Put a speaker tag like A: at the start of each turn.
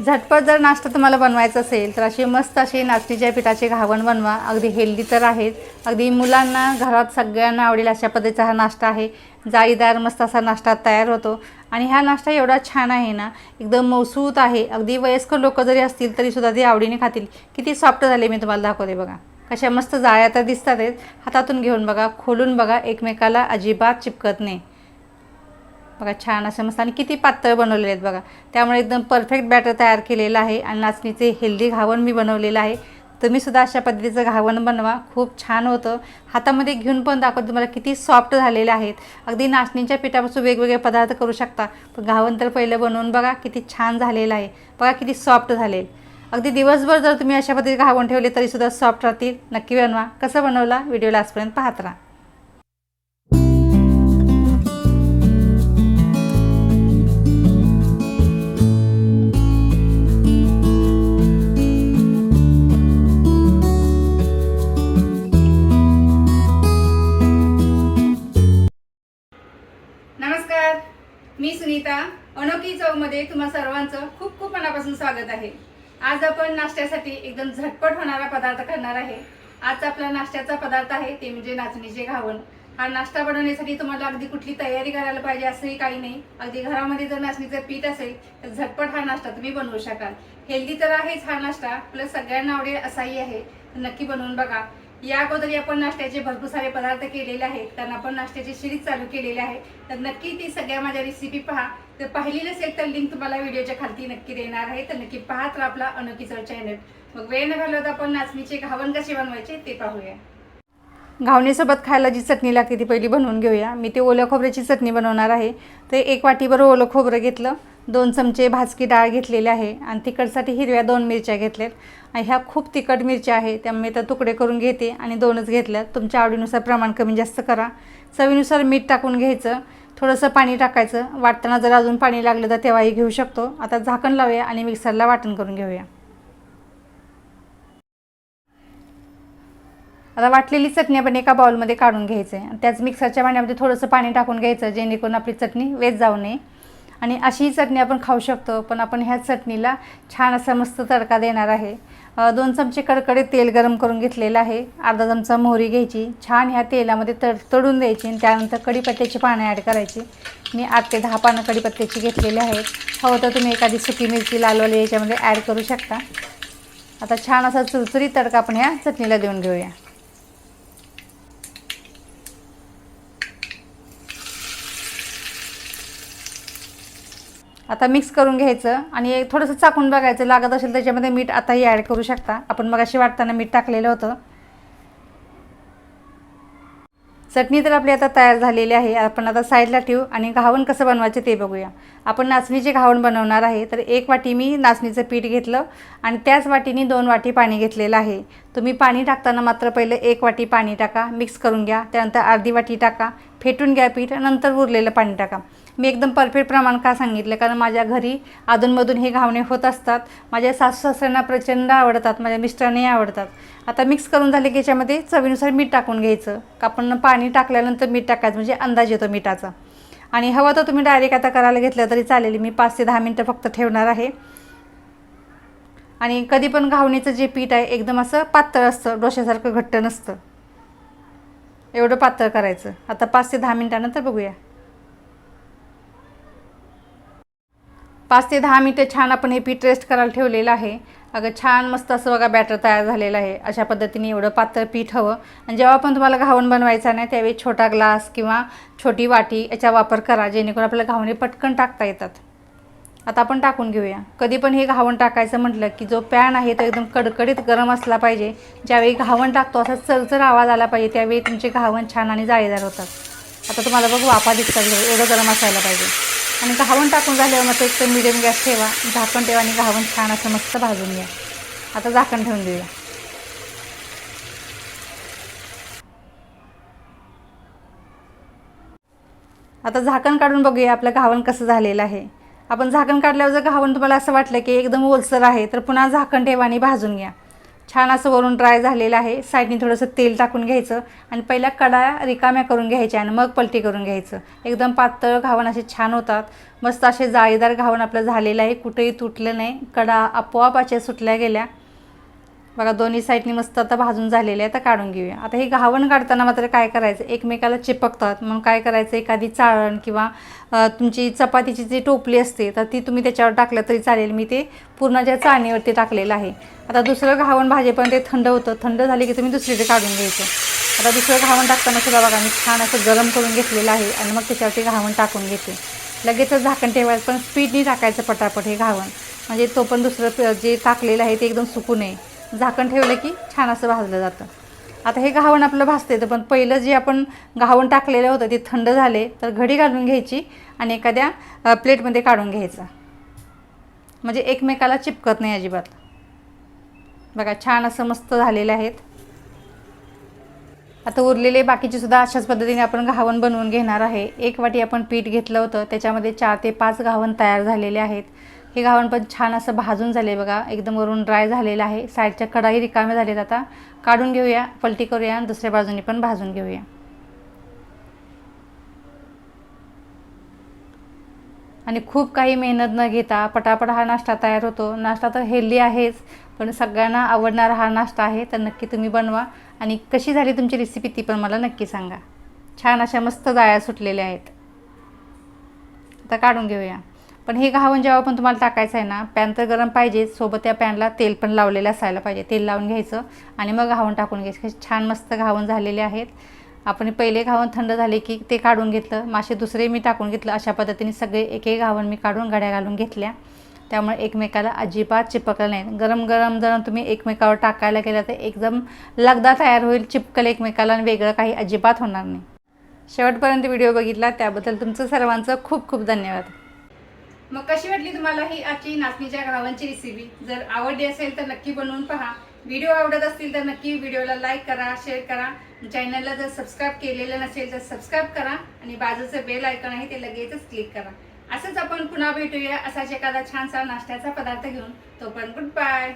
A: झटपट जर नाश्ता तुम्हाला बनवायचा असेल तर अशी मस्त अशी नाचणीच्या पिठाचे घावण बनवा. अगदी हेल्दी तर आहेत. अगदी मुलांना घरात सगळ्यांना आवडेल अशा पद्धतीचा हा नाश्ता आहे. जाळीदार मस्त असा नाश्ता तयार होतो. आणि हा नाश्ता एवढा छान आहे ना एकदम मौसूत आहे. अगदी वयस्कर लोक जरी असतील तरीसुद्धा ते आवडीने खातील. किती सॉफ्ट झाले मी तुम्हाला दाखवते बघा. कशा मस्त जाळ्या तर दिसतात आहेत हातातून घेऊन बघा खोलून बघा. एकमेकाला अजिबात चिपकत नाही. बघा छान असं मस्त. आणि किती पातळ बनवलेले आहेत बघा. त्यामुळे एकदम परफेक्ट बॅटर तयार केलेलं आहे आणि नाचणीचे हेल्दी घावण मी बनवलेलं आहे. तुम्हीसुद्धा अशा पद्धतीचं घावण बनवा. खूप छान होतं. हातामध्ये घेऊन पण दाखवत तुम्हाला किती सॉफ्ट झालेले आहेत. अगदी नाचणीच्या पिठापासून वेगवेगळे पदार्थ करू शकता. पण घावण तर पहिलं बनवून बघा किती छान झालेलं आहे. बघा किती सॉफ्ट झाले अगदी दिवसभर जर तुम्ही अशा पद्धतीने घावण ठेवले तरीसुद्धा सॉफ्ट राहतील. नक्की बनवा. कसं बनवला? व्हिडिओ लास्टपर्यंत पाहत राहा.
B: मी सुनीता अनोखी चौमध्ये तुम्हा सर्वांचं खूप खूप मनापासून स्वागत आहे. आज आपण नाश्त्यासाठी एकदम झटपट होणारा पदार्थ करणार आहे. आज आपला नाश्त्याचा पदार्थ आहे ते म्हणजे नाचणीचे घावण हा नाश्ता बनवण्यासाठी तुम्हाला अगदी कुठली तयारी करायला पाहिजे असंही काही नाही. अगदी घरामध्ये जर नाचणीचं पीठ असेल तर झटपट हा नाश्ता तुम्ही बनवू शकाल. हेल्दी तर आहेच हा नाश्ता प्लस सगळ्यांना आवडेल असाही आहे. नक्की बनवून बघा. या अगोदर आपण नाश्त्याचे भरपूर सारे पदार्थ केलेले आहेत. त्यांना आपण नाश्त्याची सिरीज चालू केलेली आहे. तर नक्की ती सगळ्या माझ्या रेसिपी पहा. तर पाहिली नसेल तर लिंक तुम्हाला व्हिडिओच्या खालती नक्की देणार आहे. तर नक्की पहा तर आपला अनोखी चव चॅनल मग वेळ न घालवता आपण नाचणीचे घावण कसे बनवायचे ते पाहूया.
A: घावणीसोबत खायला जी चटणी लागते ती पहिली बनवून घेऊया. मी ते ओल्या खोबऱ्याची चटणी बनवणार आहे. तर एक वाटीभर ओलं खोबरं घेतलं. दोन चमचे भाजकी डाळ घेतलेली आहे आणि तिखटसाठी हिरव्या दोन मिरच्या घेतल्यात. आणि ह्या खूप तिखट मिरच्या आहे त्यामुळे त्या तुकडे करून घेते आणि दोनच घेतल्यात. तुमच्या आवडीनुसार प्रमाण कमी जास्त करा. चवीनुसार मीठ टाकून घ्यायचं. थोडंसं पाणी टाकायचं. वाटताना जर अजून पाणी लागलं तर तेव्हाही घेऊ शकतो. आता झाकण लावूया आणि मिक्सरला वाटण करून घेऊया. आता वाटलेली चटणी आपण एका बाउलमध्ये काढून घ्यायचं आहे त्याच मिक्सरच्या पाण्यामध्ये थोडंसं पाणी टाकून घ्यायचं जेणेकरून आपली चटणी वेज जाऊ नये. आणि अशी चटणी आपण खाऊ शकतो पण आपण ह्या चटणीला छान असा मस्त तडका देणार आहे. दोन चमचे कडकडे तेल गरम करून घेतलेलं आहे. अर्धा चमचा मोहरी घ्यायची. छान ह्या तेलामध्ये तड तडून द्यायची आणि त्यानंतर कढीपत्त्याची पानं ॲड करायची. मी आठ ते दहा पानं कढीपत्त्याची घेतलेली आहेत. हवं तर तुम्ही एखादी सुकी मिरची लालवाली याच्यामध्ये ॲड करू शकता. आता छान असा चुरचुरी तडका आपण ह्या चटणीला देऊन घेऊया. आता मिक्स करून घ्यायचं आणि एक थोडंसं चाकून बघायचं. लागत असेल त्याच्यामध्ये मीठ आताही ॲड करू शकता. आपण मग अशी वाटताना मीठ टाकलेलं होतं. चटणी तर आपली आता तयार झालेली आहे. आपण आता साईडला ठेवू आणि घावण कसं बनवायचे ते बघूया. आपण नाचणीचे घावण बनवणार आहे. तर एक वाटी मी नाचणीचं पीठ घेतलं आणि त्याच वाटीने दोन वाटी पाणी घेतलेलं आहे. तुम्ही पाणी टाकताना मात्र पहिले एक वाटी पाणी टाका. मिक्स करून घ्या. त्यानंतर अर्धी वाटी टाका. फेटून घ्या पीठ. नंतर उरलेलं पाणी टाका. मी एकदम परफेक्ट प्रमाण का सांगितलं? कारण माझ्या घरी अधूनमधून हे घावणे होत असतात. माझ्या सासू सासऱ्यांना प्रचंड आवडतात. माझ्या मिस्टरांनाही आवडतात. आता मिक्स करून झाले की याच्यामध्ये चवीनुसार मीठ टाकून घ्यायचं. का आपण पाणी टाकल्यानंतर मीठ टाकायचं म्हणजे अंदाज येतो मिठाचा. आणि हवं तर तुम्ही डायरेक्ट आता करायला घेतलं तरी चालेल. मी पाच ते दहा मिनटं फक्त ठेवणार आहे. आणि कधी पण घावणीचं जे पीठ आहे एकदम असं पातळ असतं. डोश्यासारखं घट्ट नसतं. एवढं पातळ करायचं. आता पाच ते दहा मिनटानंतर बघूया. पाच ते दहा मिनटं छान आपण हे पीठ रेस्ट करायला ठेवलेलं आहे. अगं छान मस्त असं बघा बॅटर तयार झालेलं आहे. अशा पद्धतीने एवढं पातळ पीठ हवं. आणि जेव्हा पण तुम्हाला घावण बनवायचा नाही त्यावेळी छोटा ग्लास किंवा छोटी वाटी याचा वापर करा जेणेकरून आपल्याला घावणे पटकन टाकता येतात. आता आपण टाकून घेऊया. कधी पण हे घावण टाकायचं म्हटलं की जो पॅन आहे तो एकदम कडकडीत गरम असला पाहिजे. ज्यावेळी घावण टाकतो असा चरचर आवाज आला पाहिजे त्यावेळी तुमचे घावण छान आणि जाळीदार होतात. आता तुम्हाला बघ वाफा दिसतात एवढं गरम असायला पाहिजे. आणि घावण टाकून झाल्यावर मग एक मिडियम गॅस ठेवा. झाकण ठेवा आणि घावण छान असं मस्त भाजून घ्या. आता झाकण ठेवून देऊया. आता झाकण काढून बघूया आपलं घावण कसं झालेलं आहे. आपण झाकण काढल्यावर जर घावण तुम्हाला असं वाटलं की एकदम ओलसर आहे तर पुन्हा झाकण ठेवा आणि भाजून घ्या. छान असं वरून ड्राय झालेलं आहे. साईडने थोडंसं तेल टाकून घ्यायचं आणि पहिल्या कडा रिकाम्या करून घ्यायच्या आणि मग पलटी करून घ्यायचं. एकदम पातळ घावण असे छान होतात. मस्त असे जाळीदार घावण आपलं झालेलं आहे. कुठेही तुटलं नाही. कडा आपोआप अशा सुटल्या गेल्या. बघा दोन्ही साईडनी मस्त आता भाजून झालेले आहे आता काढून घेऊया. आता हे घावण काढताना मात्र काय करायचं? एकमेकाला चिपकतात. मग काय करायचं? एखादी चाळण किंवा तुमची चपातीची जी टोपली असते तर ती तुम्ही त्याच्यावर टाकलं तरी चालेल. मी ते पूर्णाच्या चाळणीवरती टाकलेलं आहे. आता दुसरं घावण भाजेपर्यंत ते थंड होतं. थंड झाले की तुम्ही दुसरीकडे काढून घ्यायचं. आता दुसरं घावण टाकताना सुद्धा बघा मी छान असं गरम करून घेतलेलं आहे आणि मग त्याच्यावरती घावण टाकून घेते. लगेचच झाकण ठेवायचं पण स्पीडनी टाकायचं पटापट हे घावण. म्हणजे तो पण दुसरं जे टाकलेलं आहे ते एकदम सुकू नये. झाकण ठेवलं की छान असं भाजलं जातं. आता हे घावण आपलं भाजते तर पण पहिलं जे आपण घावण टाकलेलं होतं ते थंड झाले तर घडी घालून घ्यायची आणि एखाद्या प्लेटमध्ये काढून घ्यायचा. म्हणजे एकमेकाला चिपकत नाही अजिबात. बघा छान असं मस्त झालेले आहेत. आता उरलेले बाकीचे सुद्धा अशाच पद्धतीने आपण घावण बनवून घेणार आहे. एक वाटी आपण पीठ घेतलं होतं त्याच्यामध्ये चार ते पाच घावण तयार झालेले आहेत. हे घावण पण छान असं भाजून झाले बघा. एकदम वरून ड्राय झालेलं आहे. साईडच्या कडाही रिकाम्या झालेत आता. काढून घेऊया पलटी करूया आणि दुसऱ्या बाजूने पण भाजून घेऊया. आणि खूप काही मेहनत न घेता पटापट हा नाश्ता तयार होतो. नाश्ता तर हेल्दी आहेच पण सगळ्यांना आवडणारा हा नाश्ता आहे तर नक्की तुम्ही बनवा. आणि कशी झाली तुमची रेसिपी ती पण मला नक्की सांगा. छान अशा मस्त जाळ्या सुटलेल्या आहेत. आता काढून घेऊया. पण हे घावण जेव्हा पण तुम्हाला टाकायचं आहे ना पॅन तर गरम पाहिजे सोबत त्या पॅनला तेल पण लावलेलं असायला पाहिजे. तेल लावून घ्यायचं आणि मग घावण टाकून घ्यायचं. छान मस्त घावण झालेले आहेत. आपण पहिले घावण थंड झाले की ते काढून घेतलं. मासे दुसरे मी टाकून घेतलं. अशा पद्धतीने सगळे एक एक घावण मी काढून गड्या घालून घेतल्या. त्यामुळे एकमेकाला अजिबात चिपकलं नाही. गरम गरम जर तुम्ही एकमेकावर टाकायला गेलं तर एकदम लगदा तयार होईल. चिपकल एकमेकाला आणि वेगळं काही अजिबात होणार नाही. शेवटपर्यंत व्हिडिओ बघितला. त्याबद्दल तुमचं सर्वांचं खूप खूप धन्यवाद.
B: मग कशी वाटली तुम्हाला ही आजची नाचणीच्या घावांची रेसिपी जर आवडली असेल तर नक्की बनवून पहा. व्हिडिओ आवडत असतील तर नक्की व्हिडिओला लाईक करा शेअर करा. चॅनलला जर सबस्क्राईब केलेलं नसेल तर सबस्क्राईब करा आणि बाजूचं बेल आयकॉन आहे ते लगेचच क्लिक करा. असंच आपण पुन्हा भेटूया असाच एखादा छानसा नाश्त्याचा पदार्थ घेऊन. तो पण गुड बाय